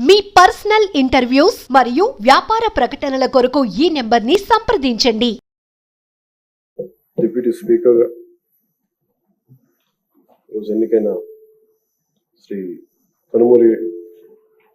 మీ personal interviews మరియు వ్యాపార ప్రకటనల కొరకు ఈ నెంబర్ని సంప్రదించండి. డిప్యూటీ స్పీకర్ ఈరోజు ఎన్నికైన శ్రీ కనుమూరి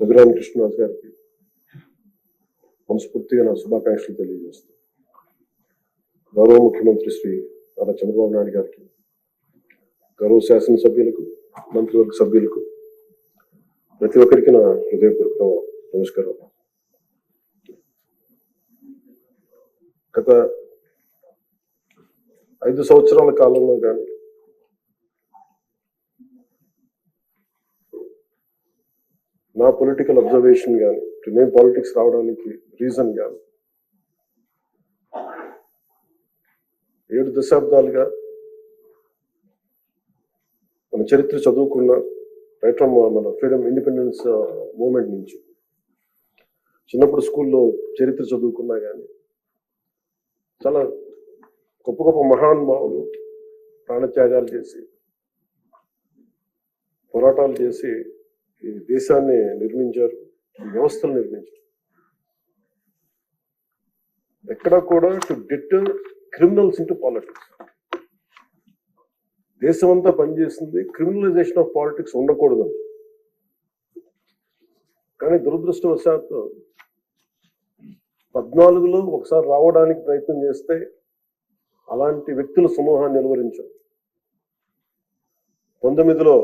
రఘురామ కృష్ణరాజు గారికి మనస్ఫూర్తిగా నా శుభాకాంక్షలు తెలియజేస్తాను గౌరవ ముఖ్యమంత్రి శ్రీ నారా చంద్రబాబు నాయుడు గారికి గౌరవ శాసనసభ్యులకు మంత్రివర్గ సభ్యులకు ప్రతి ఒక్కరికి నా హృదయపూర్వక నమస్కారం. గత ఐదు సంవత్సరాల కాలంలో కానీ నా పొలిటికల్ అబ్జర్వేషన్ కానీ నేను పాలిటిక్స్ రావడానికి రీజన్ కానీ ఏడు దశాబ్దాలుగా మన చరిత్ర చదువుకున్న రైట్ ఫ్రమ్ మన ఫ్రీడమ్ ఇండిపెండెన్స్ మూమెంట్ నుంచి. చిన్నప్పుడు స్కూల్లో చరిత్ర చదువుకున్నా కానీ చాలా గొప్ప గొప్ప మహానుభావులు ప్రాణత్యాగాలు చేసి పోరాటాలు చేసి ఈ దేశాన్ని నిర్మించారు వ్యవస్థలు నిర్మించారు. ఎక్కడ కూడా టు డిట్ క్రిమినల్స్ ఇంటూ పాలిటిక్స్ దేశం అంతా పనిచేసింది క్రిమినలైజేషన్ ఆఫ్ పాలిటిక్స్ ఉండకూడదని కానీ దురదృష్టవశాత్తు పద్నాలుగులో ఒకసారి రావడానికి ప్రయత్నం చేస్తే అలాంటి వ్యక్తుల సమూహాన్ని నిలువరించాం. పంతొమ్మిదిలో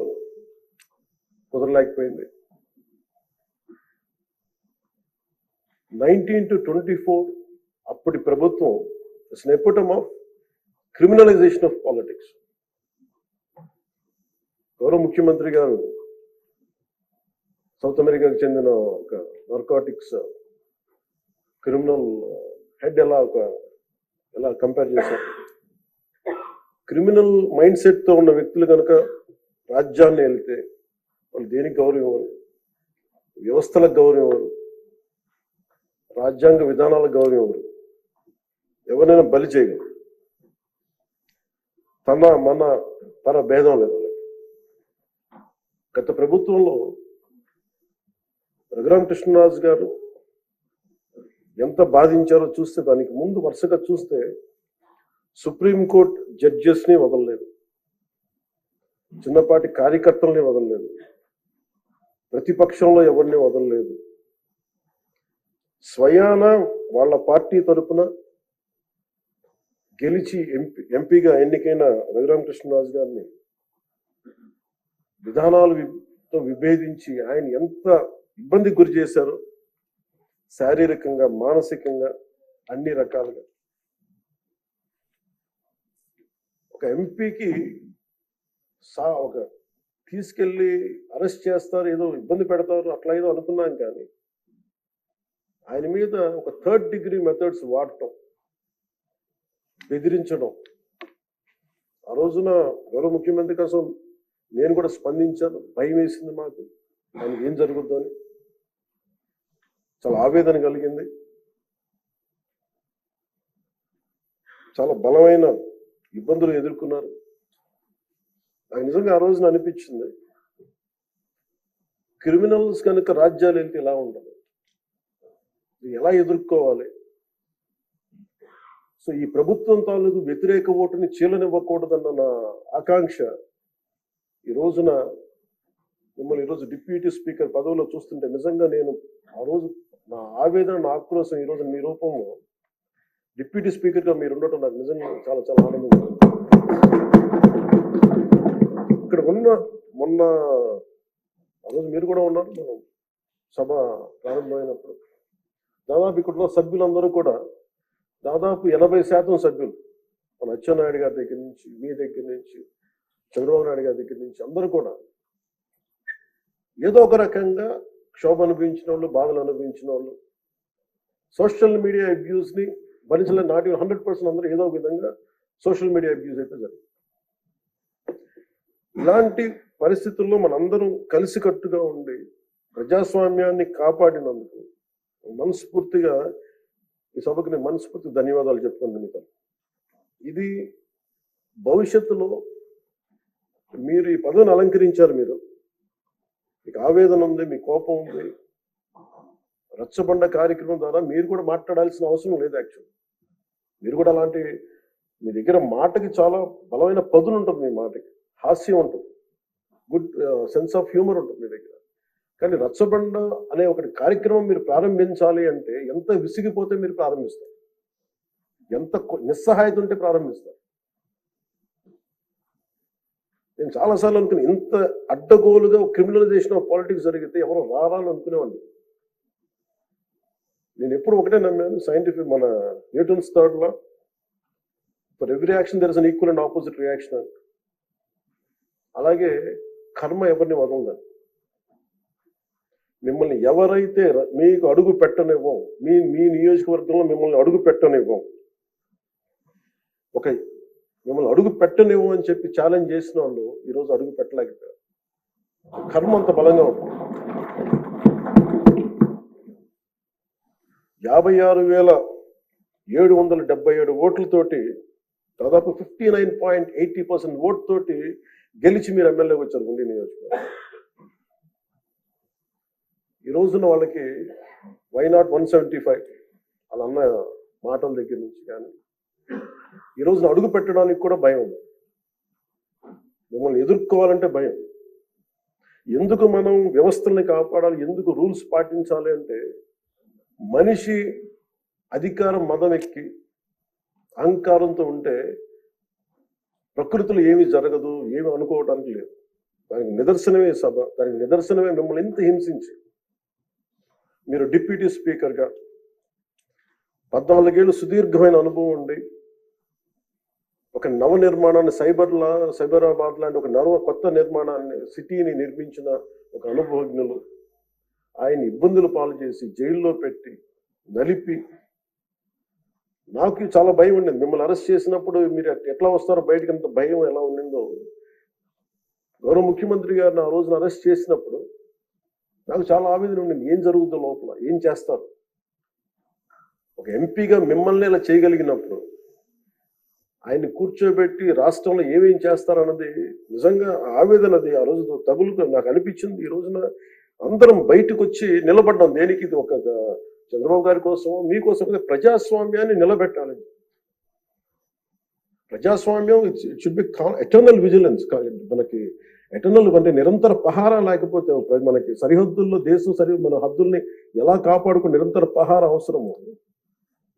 కుదరలేకపోయింది. నైన్టీన్ టు ట్వంటీ ఫోర్ అప్పటి ప్రభుత్వం nepotism of criminalisation of politics గౌరవ ముఖ్యమంత్రి గారు సౌత్ అమెరికాకు చెందిన ఒక నార్కాటిక్స్ క్రిమినల్ హెడ్ ఎలా ఒక ఎలా కంపేర్ చేశారు? క్రిమినల్ మైండ్ సెట్తో ఉన్న వ్యక్తులు కనుక రాజ్యాన్ని వెళ్తే వాళ్ళు దేనికి గౌరవం ఇవ్వరు? వ్యవస్థలకు గౌరవం ఇవ్వరు. రాజ్యాంగ విధానాలకు గౌరవం ఇవ్వరు. ఎవరైనా బలి చేయగలరు. తన మన పర భేదం లేదు. గత ప్రభుత్వంలో రఘురామ కృష్ణరాజు గారు ఎంత బాధించారో చూస్తే దానికి ముందు వరుసగా చూస్తే సుప్రీంకోర్టు జడ్జెస్ని వదలలేదు. చిన్నపాటి కార్యకర్తల్ని వదలలేదు. ప్రతిపక్షంలో ఎవరిని వదలలేదు. స్వయాన వాళ్ళ పార్టీ తరపున గెలిచి ఎంపీ ఎంపీగా ఎన్నికైన రఘురామకృష్ణరాజు గారిని విధానాలు తో విభేదించి ఆయన ఎంత ఇబ్బంది గురి చేశారో శారీరకంగా మానసికంగా అన్ని రకాలుగా. ఒక ఎంపీకి సా ఒక తీసుకెళ్ళి అరెస్ట్ చేస్తారు ఏదో ఇబ్బంది పెడతారు అట్లా ఏదో అనుకున్నాం కానీ ఆయన మీద ఒక థర్డ్ డిగ్రీ మెథడ్స్ వాడటం బెదిరించడం. ఆ రోజున గౌరవ ముఖ్యమంత్రి కోసం నేను కూడా స్పందించాను. భయం వేసింది మాకు. దానికి ఏం జరుగుద్దని చాలా ఆవేదన కలిగింది. చాలా బలమైన ఇబ్బందులు ఎదుర్కొన్నారు. నాకు నిజంగా ఆ రోజున అనిపించింది క్రిమినల్స్ కనుక రాజ్యాలు వెళ్తే ఎలా ఉండదు? ఎలా ఎదుర్కోవాలి? సో ఈ ప్రభుత్వం తాలూకు వ్యతిరేక ఓటుని చీలనివ్వకూడదన్న నా ఆకాంక్ష. ఈ రోజున మిమ్మల్ని ఈరోజు డిప్యూటీ స్పీకర్ పదవిలో చూస్తుంటే నిజంగా నేను ఆ రోజు నా ఆవేదన నా ఆక్రోశం ఈ మీ రూపంలో డిప్యూటీ స్పీకర్గా మీరు ఉండటం నాకు నిజంగా చాలా చాలా ఆనందంగా ఇక్కడ ఉన్న మొన్న ఆ రోజు మీరు కూడా ఉన్నారు మనం సభ ప్రారంభమైనప్పుడు. దాదాపు ఇక్కడ ఉన్న సభ్యులందరూ కూడా దాదాపు ఎనభై శాతం సభ్యులు మన అచ్చెన్నాయుడు గారి దగ్గర నుంచి మీ దగ్గర నుంచి చంద్రబాబు నాయుడు గారి దగ్గర నుంచి అందరూ కూడా ఏదో ఒక రకంగా క్షోభ అనుభవించిన వాళ్ళు బాధలు అనుభవించిన వాళ్ళు సోషల్ మీడియా అబ్యూస్ని భరించిన నాటి హండ్రెడ్ పర్సెంట్ అందరూ ఏదో ఒక విధంగా సోషల్ మీడియా అబ్యూస్ అయితే జరిగింది. ఇలాంటి పరిస్థితుల్లో మనందరం కలిసికట్టుగా ఉండి ప్రజాస్వామ్యాన్ని కాపాడినందుకు మనస్ఫూర్తిగా ఈ సభకు నేను మనస్ఫూర్తి ధన్యవాదాలు చెప్పుకుంటాను ఇది భవిష్యత్తులో మీరు ఈ పదవిని అలంకరించారు మీరు. మీకు ఆవేదన ఉంది మీ కోపం ఉంది. రచ్చబండ కార్యక్రమం ద్వారా మీరు కూడా మాట్లాడాల్సిన అవసరం లేదు యాక్చువల్ మీరు కూడా అలాంటి మీ దగ్గర మాటకి చాలా బలమైన పదును ఉంటుంది మీ మాటకి. హాస్యం ఉంటుంది. గుడ్ సెన్స్ ఆఫ్ హ్యూమర్ ఉంటుంది మీ దగ్గర. కానీ రచ్చబండ అనే ఒకటి కార్యక్రమం మీరు ప్రారంభించాలి అంటే ఎంత విసిగిపోతే మీరు ప్రారంభిస్తారు. ఎంత నిస్సహాయత ఉంటే ప్రారంభిస్తారు. నేను చాలాసార్లు అనుకుని ఇంత అడ్డగోలుగా క్రిమినలైజేషన్ ఆఫ్ పాలిటిక్స్ జరిగితే ఎవరో రారాలు అనుకునేవాడిని. నేను ఎప్పుడు ఒకటే నమ్మాను సైంటిఫిక్ మన Newton's థర్డ్లో for every action there is an equal and opposite reaction అలాగే కర్మ ఎవరిని వదలదని మిమ్మల్ని ఎవరైతే మీకు అడుగు పెట్టనివ్వం మీ మీ నియోజకవర్గంలో మిమ్మల్ని అడుగు పెట్టనివ్వం. ఒక మిమ్మల్ని అడుగు పెట్టనివ్వు అని చెప్పి ఛాలెంజ్ చేసిన వాళ్ళు ఈరోజు అడుగు పెట్టలేకపోయారు. కర్మ అంత బలంగా ఉంటుంది యాభై ఆరు వేల ఏడు వందల డెబ్బై ఏడు ఓట్లతోటి దాదాపు fifty nine point eighty percent vote తోటి గెలిచి మీరు ఎమ్మెల్యేకి వచ్చారు ఉండి నియోజకవర్గం. ఈ రోజున వాళ్ళకి why not one seventy five వాళ్ళ అన్న మాటల దగ్గర నుంచి కానీ ఈ రోజున అడుగు పెట్టడానికి కూడా భయం. ఉంది మిమ్మల్ని ఎదుర్కోవాలంటే భయం. ఎందుకు మనం వ్యవస్థల్ని కాపాడాలి? ఎందుకు రూల్స్ పాటించాలి అంటే మనిషి అధికారం మదం ఎక్కి అహంకారంతో ఉంటే ప్రకృతిలో ఏమీ జరగదు ఏమి అనుకోవడానికి లేదు. దానికి నిదర్శనమే సభ దానికి నిదర్శనమే మిమ్మల్ని ఎంత హింసించి. మీరు డిప్యూటీ స్పీకర్గా పద్నాలుగేళ్ళు సుదీర్ఘమైన అనుభవం ఉండి ఒక నవ నిర్మాణాన్ని సైబర్లా సైబరాబాద్ లాంటి ఒక నవ కొత్త నిర్మాణాన్ని సిటీని నిర్మించిన ఒక అనుభవజ్ఞులు ఆయన ఇబ్బందులు పాలు చేసి జైల్లో పెట్టి నలిపి నాకు చాలా భయం ఉండింది. మిమ్మల్ని అరెస్ట్ చేసినప్పుడు మీరు ఎట్లా వస్తారో బయటకు అంత భయం ఎలా ఉండిందో. గౌరవ ముఖ్యమంత్రి గారిని ఆ రోజున అరెస్ట్ చేసినప్పుడు నాకు చాలా ఆవేదన ఉండింది. ఏం జరుగుతుందో లోపల? ఏం చేస్తారు? ఒక ఎంపీగా మిమ్మల్ని ఇలా చేయగలిగినప్పుడు ఆయన్ని కూర్చోబెట్టి రాష్ట్రంలో ఏమేం చేస్తారన్నది నిజంగా ఆవేదన అది ఆ రోజు తగులుతో నాకు అనిపించింది. ఈ రోజున అందరం బయటకు వచ్చి నిలబడ్డాం. దేనికి? ఇది ఒక చంద్రబాబు గారి కోసం మీకోసం ప్రజాస్వామ్యాన్ని నిలబెట్టాలి. ప్రజాస్వామ్యం షుడ్ బి ఎటర్నల్ విజిలెన్స్ మనకి ఎటర్నల్ అంటే నిరంతర పహారా లేకపోతే మనకి సరిహద్దుల్లో దేశం సరి మన హద్దుల్ని ఎలా కాపాడుకుని నిరంతర పహార అవసరము.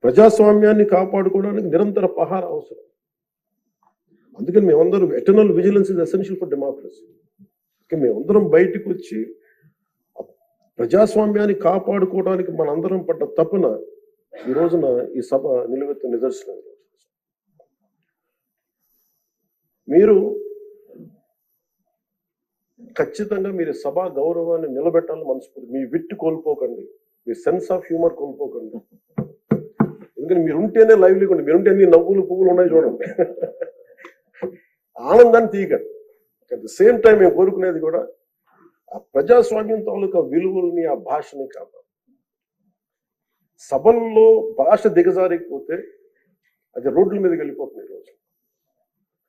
ప్రజాస్వామ్యాన్ని కాపాడుకోవడానికి నిరంతర పహార అవసరం. అందుకని మేమందరం eternal vigilance is essential for democracy మేమందరం బయటకు వచ్చి ప్రజాస్వామ్యాన్ని కాపాడుకోవడానికి మనందరం పడ్డ తపన ఈ రోజున ఈ సభ నిలవెత్తు నిదర్శనం. మీరు ఖచ్చితంగా మీరు సభా గౌరవాన్ని నిలబెట్టాలని మనస్ఫూర్తి మీ విట్టు కోల్పోకండి. మీ సెన్స్ ఆఫ్ హ్యూమర్ కోల్పోకండి. ఎందుకంటే మీరు ఉంటేనే లైవ్లీగా ఉండి మీరుంటే ఎన్ని నవ్వులు పువ్వులు ఉన్నాయి చూడండి. ఆనందాన్ని తీయకండి అట్ ద సేమ్ టైం మేము కోరుకునేది కూడా ఆ ప్రజాస్వామ్యం తాలూకా విలువల్ని ఆ భాషని కాదు సభల్లో భాష దిగజారిపోతే అది రోడ్ల మీదకి వెళ్ళిపోతుంది ఈరోజు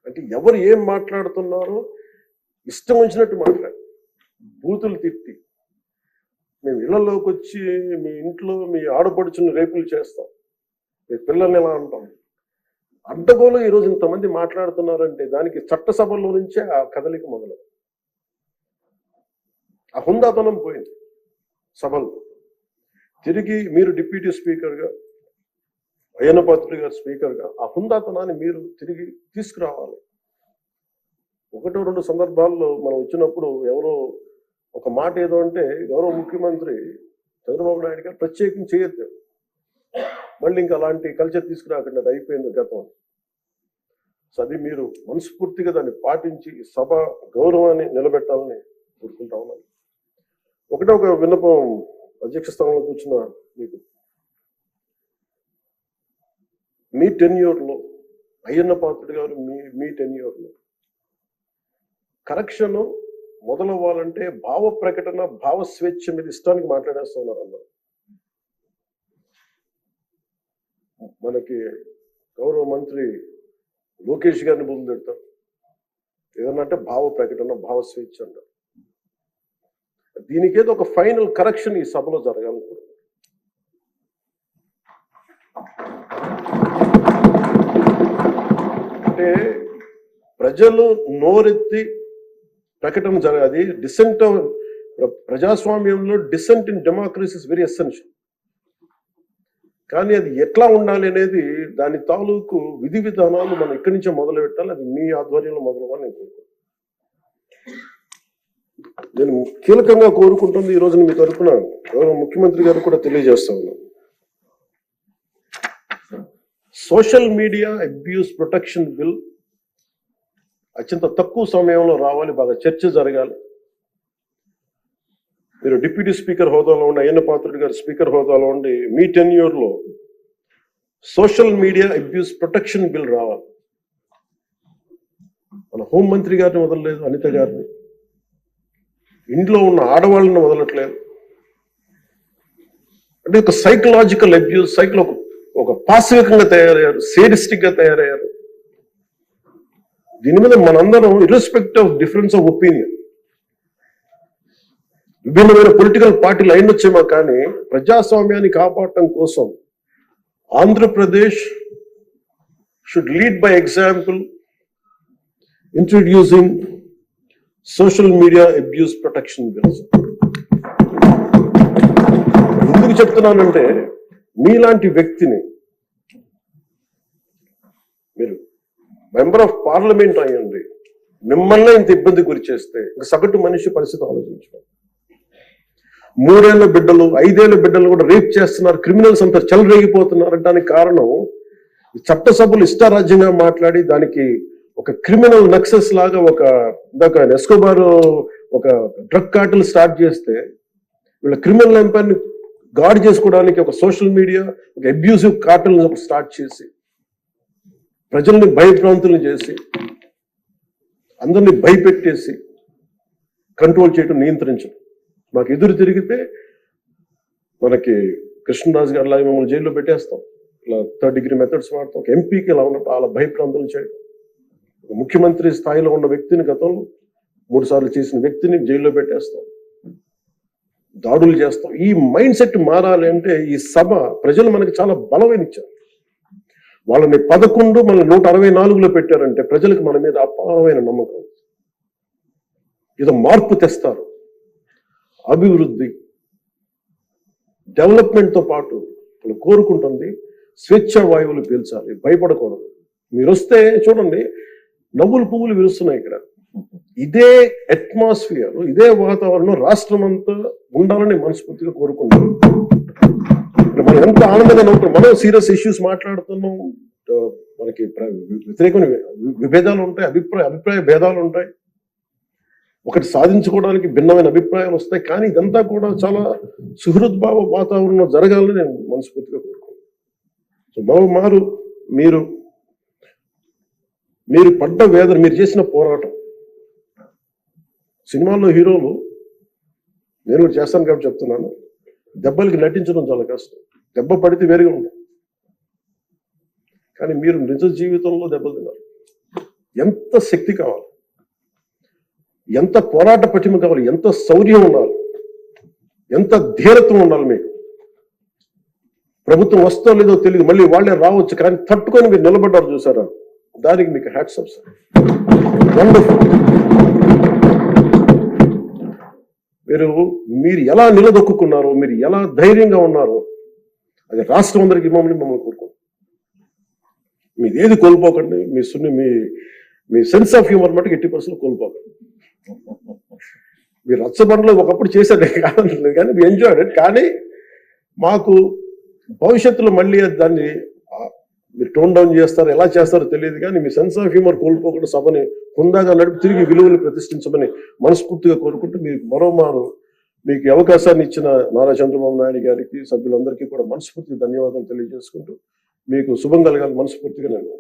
అంటే ఎవరు ఏం మాట్లాడుతున్నారో ఇష్టం వచ్చినట్టు మాట్లాడు. బూతులు తిట్టి మేము ఇళ్ళలోకి వచ్చి మీ ఇంట్లో మీ ఆడపడుచుని రేపులు చేస్తాం. మీ పిల్లల్ని ఎలా అంటాం? అడ్డగోలు ఈరోజు ఇంతమంది మాట్లాడుతున్నారంటే దానికి చట్టసభల్లో నుంచే ఆ కదలిక మొదలు. ఆ హుందాతనం పోయింది సభలు. తిరిగి మీరు డిప్యూటీ స్పీకర్గా అయ్యన్నపాత్రుడు గారు స్పీకర్గా ఆ హుందాతనాన్ని మీరు తిరిగి తీసుకురావాలి. ఒకటో రెండు సందర్భాల్లో మనం వచ్చినప్పుడు ఎవరో ఒక మాట ఏదో అంటే గౌరవ ముఖ్యమంత్రి చంద్రబాబు నాయుడు గారు ప్రత్యేకం చేయొద్దు. మళ్ళీ ఇంకా అలాంటి కల్చర్ తీసుకురాకండి అది అయిపోయింది గతం. సో అది మీరు మనస్ఫూర్తిగా దాన్ని పాటించి సభ గౌరవాన్ని నిలబెట్టాలని కోరుకుంటా ఉన్నాను. ఒకటే ఒక విన్నపం అధ్యక్ష స్థానంలో కూర్చున్న మీకు. మీ టెన్యూర్లో అయ్యన్న పాత్రుడు గారు మీ మీ టెన్యూర్లో కరెక్షన్ మొదలవ్వాలంటే భావ ప్రకటన భావ స్వేచ్ఛ మీద ఇష్టానికి మాట్లాడేస్తున్నారు అన్నారు మనకి గౌరవ మంత్రి లోకేష్ గారిని ముందు పెడతాం ఏదన్నా అంటే భావ ప్రకటన భావ స్వేచ్ఛ అంటారు దీనికేదో ఒక ఫైనల్ కరెక్షన్ ఈ సభలో జరగాలనుకుంటున్నాను అంటే ప్రజలు నోరెత్తి ప్రకటన జరగాలి. డిసెంట్ ప్రజాస్వామ్యంలో dissent in democracy is very essential కానీ అది ఎట్లా ఉండాలి అనేది దాని తాలూకు విధి విధానాలు మనం ఎక్కడి నుంచో మొదలు పెట్టాలి అది మీ ఆధ్వర్యంలో మొదలవ్వాలి నేను కోరుకుంటున్నాను. నేను కీలకంగా కోరుకుంటుంది ఈ రోజున మీ తరఫున గౌరవ ముఖ్యమంత్రి గారు కూడా తెలియజేస్తా ఉన్నాను. Social media abuse protection bill అత్యంత తక్కువ సమయంలో రావాలి బాగా చర్చ జరగాలి. మీరు డిప్యూటీ స్పీకర్ హోదాలో ఉండి అయ్యన్న పాత్రుడు గారు స్పీకర్ హోదాలో ఉండి మీ tenure social media abuse protection bill రావాలి. మన హోం మంత్రి గారిని వదలలేదు అనిత గారిని. ఇంట్లో ఉన్న ఆడవాళ్ళని వదలట్లేదు. అంటే ఒక సైకలాజికల్ అబ్యూస్ సైకిల్ ఒక ఒక పాశవికంగా తయారయ్యారు సేడిస్టిక్గా తయారయ్యారు. దీని మీద మనందరం irrespective of difference of opinion విభిన్నమైన పొలిటికల్ పార్టీలు అయినొచ్చేమో కానీ ప్రజాస్వామ్యాన్ని కాపాడటం కోసం Andhra Pradesh should lead by example introducing social media abuse protection bills ఎందుకు చెప్తున్నానంటే మీలాంటి వ్యక్తిని మీరు మెంబర్ ఆఫ్ పార్లమెంట్ అయ్యండి మిమ్మల్ని ఇంత ఇబ్బంది గురి చేస్తే ఇంక సగటు మనిషి పరిస్థితి ఆలోచించుకోండి. మూడేళ్ళ బిడ్డలు ఐదేళ్ళ బిడ్డలు కూడా రేప్ చేస్తున్నారు క్రిమినల్స్ అంతా చెలరేగిపోతున్నారు దానికి కారణం చట్టసభలు ఇష్టారాజ్యంగా మాట్లాడి దానికి ఒక క్రిమినల్ నక్సెస్ లాగా ఒక ఇందాక ఎస్కోబార్ ఒక డ్రగ్ కార్టల్ స్టార్ట్ చేస్తే వీళ్ళ క్రిమినల్ ఎంపైర్ని గాడ్ చేసుకోవడానికి ఒక సోషల్ మీడియా ఒక అబ్యూజివ్ కార్టల్ స్టార్ట్ చేసి ప్రజల్ని భయభ్రాంతులు చేసి అందరినీ భయపెట్టేసి కంట్రోల్ చేయడం నియంత్రించడం మాకు ఎదురు తిరిగితే మనకి కృష్ణరాజు గారు లాగా మమ్మల్ని జైల్లో పెట్టేస్తాం. ఇలా థర్డ్ డిగ్రీ మెథడ్స్ వాడతాం. ఒక ఎంపీకి ఇలా ఉన్నప్పుడు అలా భయప్రాంతులు చేయడం. ముఖ్యమంత్రి స్థాయిలో ఉన్న వ్యక్తిని గతంలో మూడు సార్లు చేసిన వ్యక్తిని జైల్లో పెట్టేస్తాం. దాడులు చేస్తాం. ఈ మైండ్ సెట్ మారాలి అంటే ఈ సభ ప్రజలు మనకి చాలా బలమైన ఇచ్చారు వాళ్ళని పదకొండు మనల్ని నూట అరవై నాలుగులో పెట్టారంటే ప్రజలకు మన మీద అపారమైన నమ్మకం. ఏదో మార్పు తెస్తారు. అభివృద్ధి డెవలప్మెంట్తో పాటు వాళ్ళు కోరుకుంటుంది స్వేచ్ఛ వాయువులు పీల్చాలి భయపడకూడదు. మీరు వస్తే చూడండి నవ్వులు పువ్వులు విరుస్తున్నాయి ఇక్కడ. ఇదే అట్మాస్ఫియర్ ఇదే వాతావరణం రాష్ట్రం అంతా ఉండాలని మనస్ఫూర్తిగా కోరుకుంటాం మనం ఎంత ఆనందంగా నవ్వుతున్నాం. మనం సీరియస్ ఇష్యూస్ మాట్లాడుతున్నాం. మనకి వ్యతిరేకమైన విభేదాలు ఉంటాయి అభిప్రాయ అభిప్రాయ భేదాలు ఉంటాయి. ఒకటి సాధించుకోవడానికి భిన్నమైన అభిప్రాయాలు వస్తాయి. కానీ ఇదంతా కూడా చాలా సుహృద్భావ వాతావరణం జరగాలని నేను మనస్ఫూర్తిగా కోరుకుంటున్నాను. సో బాబు మారు మీరు మీరు పడ్డ వేదన మీరు చేసిన పోరాటం. సినిమాల్లో హీరోలు నేను కూడా చేస్తాను కాబట్టి చెప్తున్నాను. దెబ్బలకి నటించడం చాలా కష్టం. దెబ్బ పడితే వేరుగా ఉంటుంది కానీ మీరు నిజ జీవితంలో దెబ్బలు తిన్నారు ఎంత శక్తి కావాలి? ఎంత పోరాట పటిమ కావాలి ఎంత శౌర్యం ఉండాలి ఎంత ధీరత్వం ఉండాలి మీకు. ప్రభుత్వం వస్తో లేదో తెలియదు మళ్ళీ వాళ్ళే రావచ్చు కానీ తట్టుకొని మీరు నిలబడ్డారు చూసారా? దానికి మీకు హ్యాట్స్ అప్ సార్. వండర్ఫుల్ మీరు మీరు ఎలా నిలదొక్కున్నారో మీరు ఎలా ధైర్యంగా ఉన్నారో అది రాష్ట్రం అందరికి మమ్మల్ని మమ్మల్ని కోరుకోండి. మీదేది కోల్పోకండి మీ సున్ని మీ మీ సెన్స్ ఆఫ్ హ్యూమర్ మటుకు ఎట్టి పర్సన్ కోల్పోకండి. మీరు రచ్చబండలో ఒకప్పుడు చేశారు కాదనలేదు కానీ మీ ఎంజాయ్ కానీ మాకు భవిష్యత్తులో మళ్ళీ దాన్ని మీరు టోన్ డౌన్ చేస్తారు ఎలా చేస్తారో తెలియదు కానీ మీ సెన్స్ ఆఫ్ హ్యూమర్ కోల్పోకుండా సభని హుందాగా నడిపి తిరిగి విలువలు ప్రతిష్ఠించమని మనస్ఫూర్తిగా కోరుకుంటూ మీకు మరోమారు మీకు అవకాశాన్ని ఇచ్చిన నారా చంద్రబాబు నాయుడు గారికి సభ్యులందరికీ కూడా మనస్ఫూర్తిగా ధన్యవాదాలు తెలియజేసుకుంటూ మీకు శుభం కలగాలి మనస్ఫూర్తిగా నేను